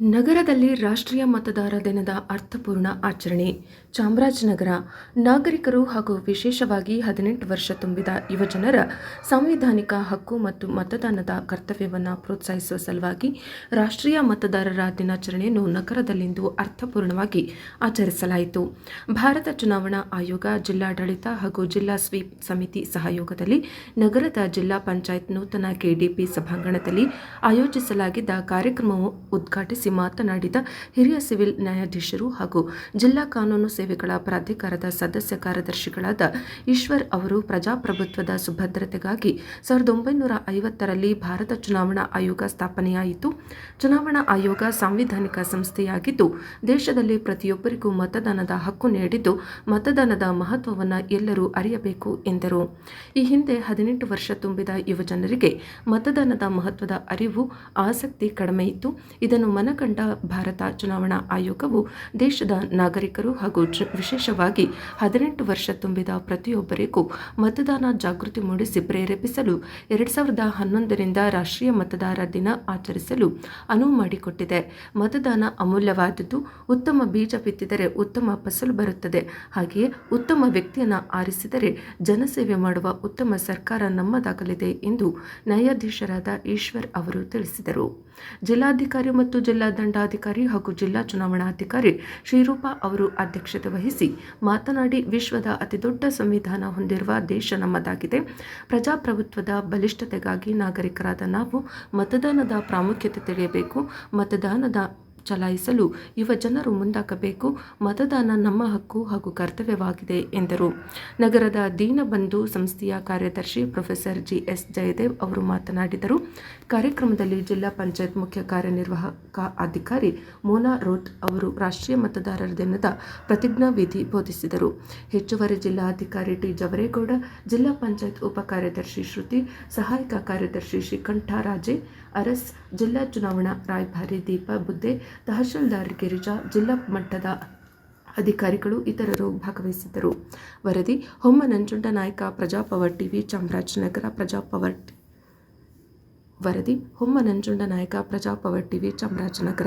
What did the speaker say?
ನಗರದಲ್ಲಿ ರಾಷ್ಟ್ರೀಯ ಮತದಾರ ದಿನದ ಅರ್ಥಪೂರ್ಣ ಆಚರಣೆ. ಚಾಮರಾಜನಗರ. ನಾಗರಿಕರು ಹಾಗೂ ವಿಶೇಷವಾಗಿ ಹದಿನೆಂಟು ವರ್ಷ ತುಂಬಿದ ಯುವಜನರ ಸಾಂವಿಧಾನಿಕ ಹಕ್ಕು ಮತ್ತು ಮತದಾನದ ಕರ್ತವ್ಯವನ್ನು ಪ್ರೋತ್ಸಾಹಿಸುವ ಸಲುವಾಗಿ ರಾಷ್ಟ್ರೀಯ ಮತದಾರರ ದಿನಾಚರಣೆಯನ್ನು ನಗರದಲ್ಲಿಂದು ಅರ್ಥಪೂರ್ಣವಾಗಿ ಆಚರಿಸಲಾಯಿತು. ಭಾರತ ಚುನಾವಣಾ ಆಯೋಗ, ಜಿಲ್ಲಾಡಳಿತ ಹಾಗೂ ಜಿಲ್ಲಾ ಸ್ವೀಪ್ ಸಮಿತಿ ಸಹಯೋಗದಲ್ಲಿ ನಗರದ ಜಿಲ್ಲಾ ಪಂಚಾಯತ್ ನೂತನ ಕೆಡಿಪಿ ಸಭಾಂಗಣದಲ್ಲಿ ಆಯೋಜಿಸಲಾಗಿದ್ದ ಕಾರ್ಯಕ್ರಮವು ಉದ್ಘಾಟಿಸಿ ಮಾತನಾಡಿದ ಹಿರಿಯ ಸಿವಿಲ್ ನ್ಯಾಯಾಧೀಶರು ಹಾಗೂ ಜಿಲ್ಲಾ ಕಾನೂನು ಸೇವೆಗಳ ಪ್ರಾಧಿಕಾರದ ಸದಸ್ಯ ಕಾರ್ಯದರ್ಶಿಗಳಾದ ಈಶ್ವರ್ ಅವರು ಪ್ರಜಾಪ್ರಭುತ್ವದ ಸುಭದ್ರತೆಗಾಗಿ ಸಾವಿರದ ಒಂಬೈನೂರ ಐವತ್ತರಲ್ಲಿ ಭಾರತ ಚುನಾವಣಾ ಆಯೋಗ ಸ್ಥಾಪನೆಯಾಯಿತು. ಚುನಾವಣಾ ಆಯೋಗ ಸಾಂವಿಧಾನಿಕ ಸಂಸ್ಥೆಯಾಗಿದ್ದು, ದೇಶದಲ್ಲಿ ಪ್ರತಿಯೊಬ್ಬರಿಗೂ ಮತದಾನದ ಹಕ್ಕು ನೀಡಿದ್ದು, ಮತದಾನದ ಮಹತ್ವವನ್ನು ಎಲ್ಲರೂ ಅರಿಯಬೇಕು ಎಂದರು. ಈ ಹಿಂದೆ ಹದಿನೆಂಟು ವರ್ಷ ತುಂಬಿದ ಯುವಜನರಿಗೆ ಮತದಾನದ ಮಹತ್ವದ ಅರಿವು, ಆಸಕ್ತಿ ಕಡಿಮೆ ಇತ್ತು. ಇದನ್ನು ಮನಗಂಡ ಭಾರತ ಚುನಾವಣಾ ಆಯೋಗವು ದೇಶದ ನಾಗರಿಕರು ಹಾಗೂ ವಿಶೇಷವಾಗಿ ಹದಿನೆಂಟು ವರ್ಷ ತುಂಬಿದ ಪ್ರತಿಯೊಬ್ಬರಿಗೂ ಮತದಾನ ಜಾಗೃತಿ ಮೂಡಿಸಿ ಪ್ರೇರೇಪಿಸಲು ಎರಡು ಸಾವಿರದ ಹನ್ನೊಂದರಿಂದ ರಾಷ್ಟ್ರೀಯ ಮತದಾರ ದಿನ ಆಚರಿಸಲು ಅನುವು ಮಾಡಿಕೊಟ್ಟಿದೆ. ಮತದಾನ ಅಮೂಲ್ಯವಾದದ್ದು. ಉತ್ತಮ ಬೀಜ ಬಿತ್ತಿದರೆ ಉತ್ತಮ ಫಸಲು ಬರುತ್ತದೆ. ಹಾಗೆಯೇ ಉತ್ತಮ ವ್ಯಕ್ತಿಯನ್ನು ಆರಿಸಿದರೆ ಜನಸೇವೆ ಮಾಡುವ ಉತ್ತಮ ಸರ್ಕಾರ ನಮ್ಮದಾಗಲಿದೆ ಎಂದು ನ್ಯಾಯಾಧೀಶರಾದ ಈಶ್ವರ್ ಅವರು ತಿಳಿಸಿದರು. ಜಿಲ್ಲಾಧಿಕಾರಿ ಮತ್ತು ಜಿಲ್ಲಾ ದಂಡಾಧಿಕಾರಿ ಹಾಗೂ ಜಿಲ್ಲಾ ಚುನಾವಣಾಧಿಕಾರಿ ಶ್ರೀರೂಪಾ ಅವರು ಅಧ್ಯಕ್ಷತೆ ವಹಿಸಿ ಮಾತನಾಡಿ ವಿಶ್ವದ ಅತಿದೊಡ್ಡ ಸಂವಿಧಾನ ಹೊಂದಿರುವ ದೇಶ ನಮ್ಮದಾಗಿದೆ. ಪ್ರಜಾಪ್ರಭುತ್ವದ ಬಲಿಷ್ಠತೆಗಾಗಿ ನಾಗರಿಕರಾದ ನಾವು ಮತದಾನದ ಪ್ರಾಮುಖ್ಯತೆ ತಿಳಿಯಬೇಕು. ಮತದಾನದ ಚಲಾಯಿಸಲು ಯುವ ಜನರು ಮುಂದಾಗಬೇಕು. ಮತದಾನ ನಮ್ಮ ಹಕ್ಕು ಹಾಗೂ ಕರ್ತವ್ಯವಾಗಿದೆ, ಎಂದರು. ನಗರದ ದೀನಬಂಧು ಸಂಸ್ಥೆಯ ಕಾರ್ಯದರ್ಶಿ ಪ್ರೊಫೆಸರ್ ಜಿ ಎಸ್ ಜಯದೇವ್ ಅವರು ಮಾತನಾಡಿದರು. ಕಾರ್ಯಕ್ರಮದಲ್ಲಿ ಜಿಲ್ಲಾ ಪಂಚಾಯತ್ ಮುಖ್ಯ ಕಾರ್ಯನಿರ್ವಾಹಕ ಅಧಿಕಾರಿ ಮೋನಾ ರೋತ್ ಅವರು ರಾಷ್ಟ್ರೀಯ ಮತದಾರರ ದಿನದ ಪ್ರತಿಜ್ಞಾ ವಿಧಿ ಬೋಧಿಸಿದರು. ಹೆಚ್ಚುವರಿ ಜಿಲ್ಲಾಧಿಕಾರಿ ಟಿ. ಜವರೇಗೌಡ, ಜಿಲ್ಲಾ ಪಂಚಾಯತ್ ಉಪ ಕಾರ್ಯದರ್ಶಿ ಶ್ರುತಿ, ಸಹಾಯಕ ಕಾರ್ಯದರ್ಶಿ ಶ್ರೀಕಂಠ ರಾಜೇ, ಅರಸ್ ಜಿಲ್ಲಾ ಚುನಾವಣಾ ರಾಯಭಾರಿ ದೀಪ ಬುದ್ದೆ ತಹಶೀಲ್ದಾರ್ ಗಿರಿಜಾ ಜಿಲ್ಲಾ ಮಟ್ಟದ ಅಧಿಕಾರಿಗಳು ಇತರರು ಭಾಗವಹಿಸಿದ್ದರು. ವರದಿ ಹೊಮ್ಮ ನಂಜುಂಡ ನಾಯಕ ಪ್ರಜಾಪವರ್ ಟಿವಿ ಚಾಮರಾಜನಗರ ಪ್ರಜಾಪವರ್ ವರದಿ ಹೊಮ್ಮ ನಂಜುಂಡ ನಾಯಕ ಪ್ರಜಾಪವರ್ ಟಿವಿ ಚಾಮರಾಜನಗರ